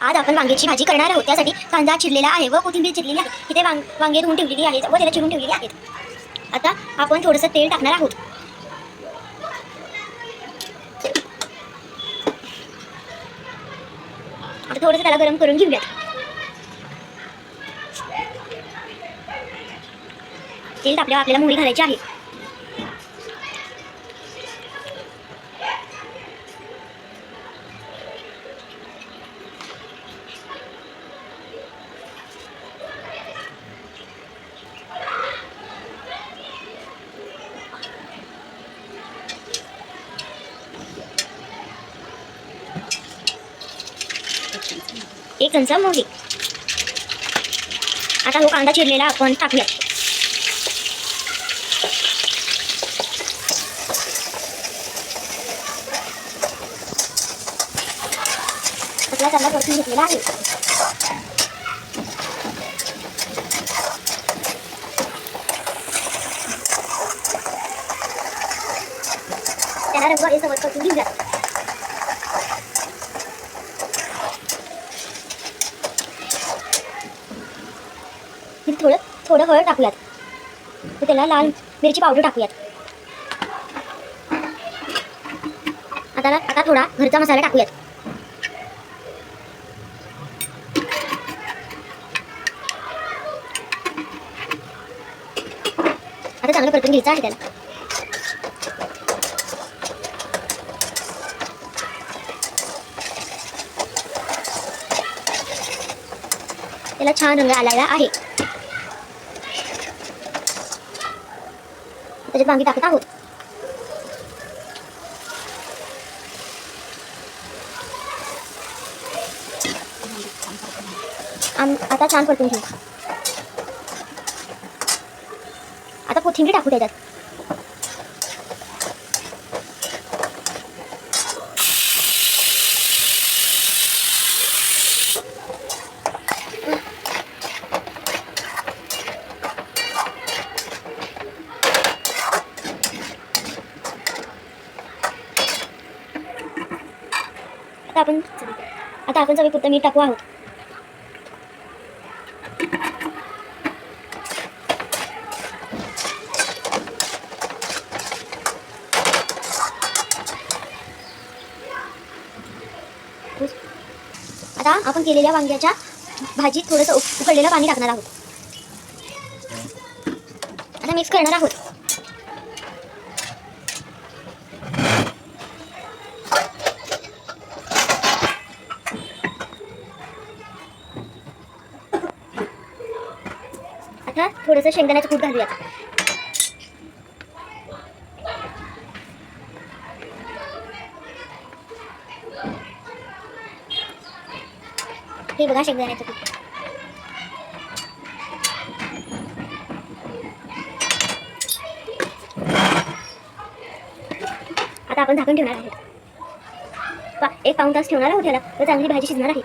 आज आपण वांग्याची भाजी करणार आहोत. त्यासाठी कांदा चिरलेला आहे व कोथिंबीर चिरलेली आहे. इथे वांग वांगे धुवून ठेवलेली आहेत व त्याला चिरून ठेवलेली आहेत. आता आपण थोडंसं तेल टाकणार आहोत. आता थोडंसं त्याला गरम करून घेऊयात. तेल तापल्यावर आपल्याला मुळी घालायची आहे. एक चमचा मोहरी आता हो कांदा चिरलेला आपण टाकूयात आपला कांदा परतून घेतलेला आहे त्याला रंग हे सवत परतून घेऊयात इथे थोडं थोडं हळद टाकूयात. व त्याला लाल मिरची पावडर टाकूयात. आता आता थोडा घरचा मसाला टाकूयात. आता चांगलं परतून घ्यायचं आहे त्याला. त्याला छान रंग आलेला आहे. त्याच्यात वांगी टाकत आहोत. आता छान परतून घेऊ आता कोथिंबीर टाकू त्याच्यात. आता आपण आता आपण चवीपुरतं मीठ टाकू आहोत. आता आपण केलेल्या वांग्याच्या भाजीत थोडंसं उकडलेलं उकळलेलं पाणी टाकणार आहोत. आता मिक्स करणार आहोत. आता थोडंसं शेंगदाण्याचं कूट घालूया हे बघा शेंगदाण्याचं कूट. आता आपण झाकण ठेवणार आहोत. एक पाऊण तास ठेवणार आहोत त्याला तर चांगली भाजी शिजणार आहे.